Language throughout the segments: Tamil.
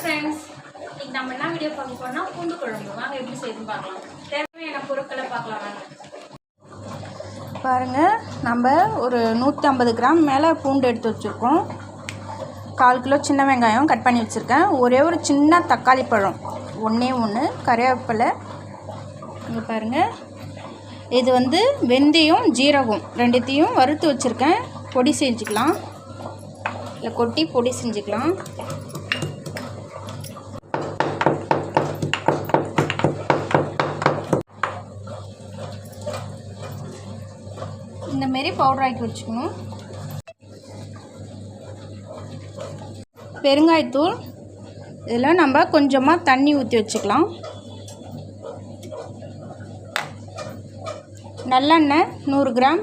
ஃப்ரெண்ட்ஸ் இன்னைக்கு நம்ம என்ன வீடியோ பார்க்க போறோம்னா பூண்டு குழம்பு வாங்க எப்படி செய்யுதுன்னு பார்க்கலாம். தேவையான பொருட்களை பார்க்கலாம் வாங்க. பாருங்கள் நம்ம ஒரு நூற்றி ஐம்பது கிராம் மேலே பூண்டு எடுத்து வச்சுருக்கோம். கால் கிலோ சின்ன வெங்காயம் கட் பண்ணி வச்சுருக்கேன். ஒரே ஒரு சின்ன தக்காளி பழம். ஒன்றே ஒன்று கறிவேப்பிலை. இங்கே பாருங்கள் இது வந்து வெந்தயம் ஜீரகம் ரெண்டுத்தையும் வறுத்து வச்சுருக்கேன். பொடி செஞ்சுக்கலாம். இல்லை கொட்டி பொடி செஞ்சுக்கலாம் இந்த மாரி பவுடர் ஆக்கி வச்சுக்கணும். பெருங்காயத்தூள். இதில் நம்ம கொஞ்சமாக தண்ணி ஊற்றி வச்சுக்கலாம். நல்லெண்ணெய் நூறு கிராம்.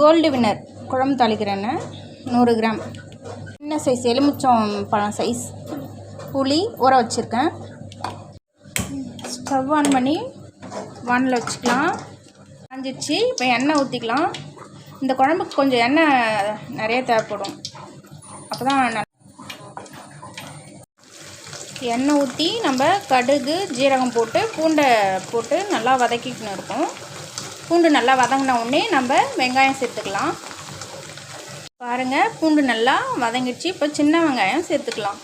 கோல்டு வினர் குழம்பு தாளிக்கிற எண்ணெய் நூறு கிராம். சின்ன சைஸ் எலுமிச்சம் பழம் சைஸ் புளி ஊற வச்சுருக்கேன். ஸ்டவ் ஆன் பண்ணி வானில் வச்சுக்கலாம். காஞ்சிடுச்சு இப்போ எண்ணெய் ஊற்றிக்கலாம் இந்த குழம்புக்கு கொஞ்சம் எண்ணெய் நிறைய தேவைப்படும். அப்போ தான் எண்ணெய் ஊற்றி நம்ம கடுகு ஜீரகம் போட்டு பூண்டை போட்டு நல்லா வதக்கிக்கணும் இருக்கும். பூண்டு நல்லா வதங்கின உடனே நம்ம வெங்காயம் சேர்த்துக்கலாம். பாருங்கள் பூண்டு நல்லா வதங்கிடுச்சு. இப்போ சின்ன வெங்காயம் சேர்த்துக்கலாம்.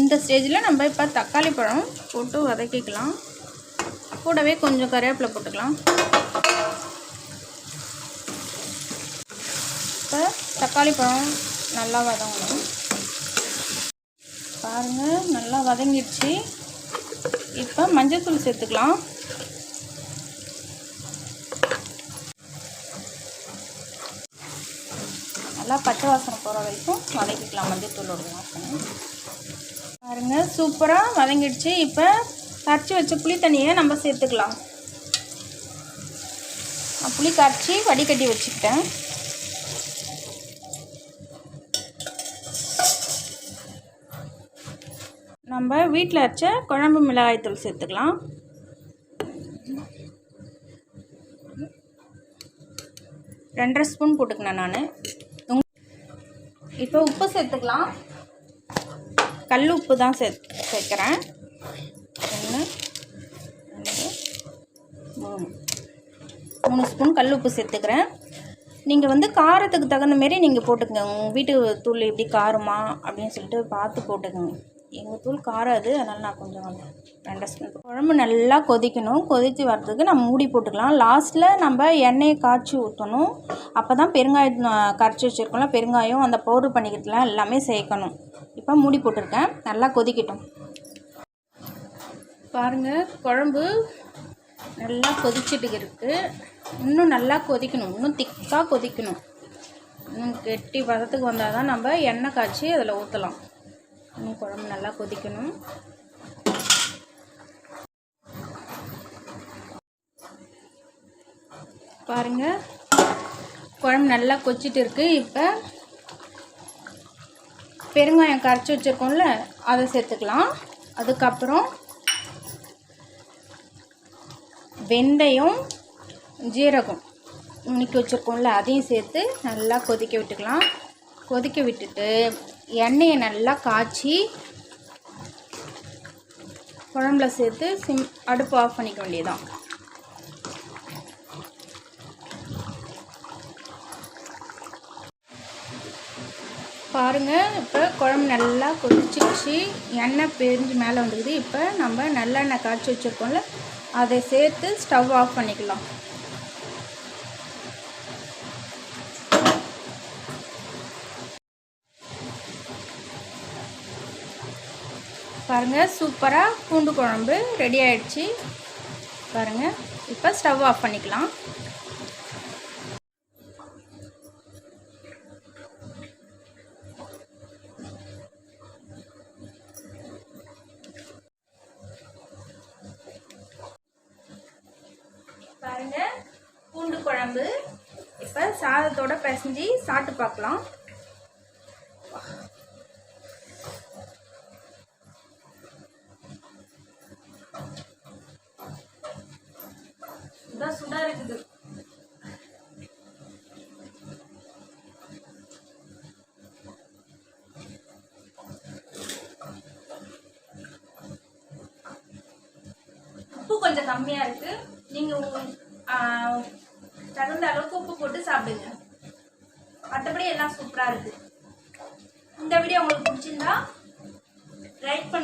இந்த ஸ்டேஜில் நம்ம இப்போ தக்காளி பழம் போட்டு வதக்கிக்கலாம். கூடவே கொஞ்சம் கருவேப்பிலை போட்டுக்கலாம். இப்போ தக்காளி பழம் நல்லா வதங்கணும். பாருங்கள் நல்லா வதங்கிடுச்சு. இப்போ மஞ்சத்தூள் சேர்த்துக்கலாம். நல்லா பச்சை வாசனை போகிற வரைக்கும் வதக்கிக்கலாம் மஞ்சத்தூளோட வாசனை. பாருங்க. சூப்பராக வதங்கிடுச்சு. இப்போ கரைச்சி வச்ச புளி தண்ணியை நம்ம சேர்த்துக்கலாம். புளி கரைச்சி வடிகட்டி வச்சுக்கிட்டேன். நம்ம வீட்டில் அரைச்ச குழம்பு மிளகாய்த்தூள் சேர்த்துக்கலாம். ரெண்டரை ஸ்பூன் போட்டுக்கினேன் நான். இப்போ உப்பு சேர்த்துக்கலாம். கல் உப்பு தான் சே சேர்க்குறேன் ஒன்று ரெண்டு மூணு. மூணு ஸ்பூன் கல் உப்பு சேர்த்துக்கிறேன் நீங்கள் வந்து காரத்துக்கு தகுந்த மாரி நீங்கள் போட்டுக்கங்க. உங்கள் வீட்டு தூள் எப்படி காரமா அப்படின்னு சொல்லிட்டு பார்த்து போட்டுக்கோங்க. எங்கள் தூள் காரம் அது. அதனால் நான் கொஞ்சம் ரெண்டு ஸ்பூன் குழம்பு நல்லா கொதிக்கணும். கொதித்து வர்றதுக்கு நம்ம மூடி போட்டுக்கலாம். லாஸ்ட்டில் நம்ம எண்ணெயை காய்ச்சி ஊற்றணும் அப்போ தான் பெருங்காயம் கரைச்சி வச்சுருக்கோம்ல பெருங்காயம் அந்த பவுடர் பண்ணிக்கிறதுலாம் எல்லாமே சேர்க்கணும் இப்போ மூடி போட்டிருக்கேன். நல்லா கொதிக்கட்டும். பாருங்கள் குழம்பு நல்லா கொதிச்சுட்டு இருக்குது இன்னும் நல்லா கொதிக்கணும். இன்னும் திக்காக கொதிக்கணும். இன்னும் கெட்டி பதத்துக்கு வந்தால் தான் நம்ம எண்ணெய் காய்ச்சி அதில் ஊற்றலாம் இன்னும் குழம்பு நல்லா கொதிக்கணும். பாருங்கள் குழம்பு நல்லா கொச்சிட்டு இருக்குது இப்போ பெருங்காயம் கரைச்சி வச்சுருக்கோம்ல அதை சேர்த்துக்கலாம். அதுக்கப்புறம் வெந்தயம் ஜீரகம் நுணுக்கி வச்சுருக்கோம்ல அதையும் சேர்த்து நல்லா கொதிக்க விட்டுக்கலாம். கொதிக்க விட்டுட்டு எண்ணெயை நல்லா காய்ச்சி குழம்புல சேர்த்து சிம் அடுப்பு ஆஃப் பண்ணிக்க வேண்டியதான் பாருங்கள் இப்போ குழம்பு நல்லா கொதிச்சிருச்சு. எண்ணெய் பிரிஞ்சு மேலே வந்துக்குது இப்போ நம்ம நல்லெண்ணெய் காய்ச்சி வச்சுருக்கோம்ல அதை சேர்த்து ஸ்டவ் ஆஃப் பண்ணிக்கலாம். பாருங்கள் சூப்பராக பூண்டு குழம்பு ரெடி ஆகிடுச்சி பாருங்கள் இப்போ ஸ்டவ் ஆஃப் பண்ணிக்கலாம் பாருங்க பூண்டு குழம்பு. இப்போ சாதத்தோட பிசைஞ்சு சாப்பிட்டு பார்க்கலாம். இதான் சுடா இருக்குது. உப்பு கொஞ்சம் கம்மியா இருக்கு. நீங்க தகுந்த அளவுக்கு உப்பு போட்டு சாப்பிடுங்க. மற்றபடி எல்லாம் சூப்பராக இருக்குது இந்த வீடியோ உங்களுக்கு பிடிச்சிருந்தா லைக் பண்ணுங்க.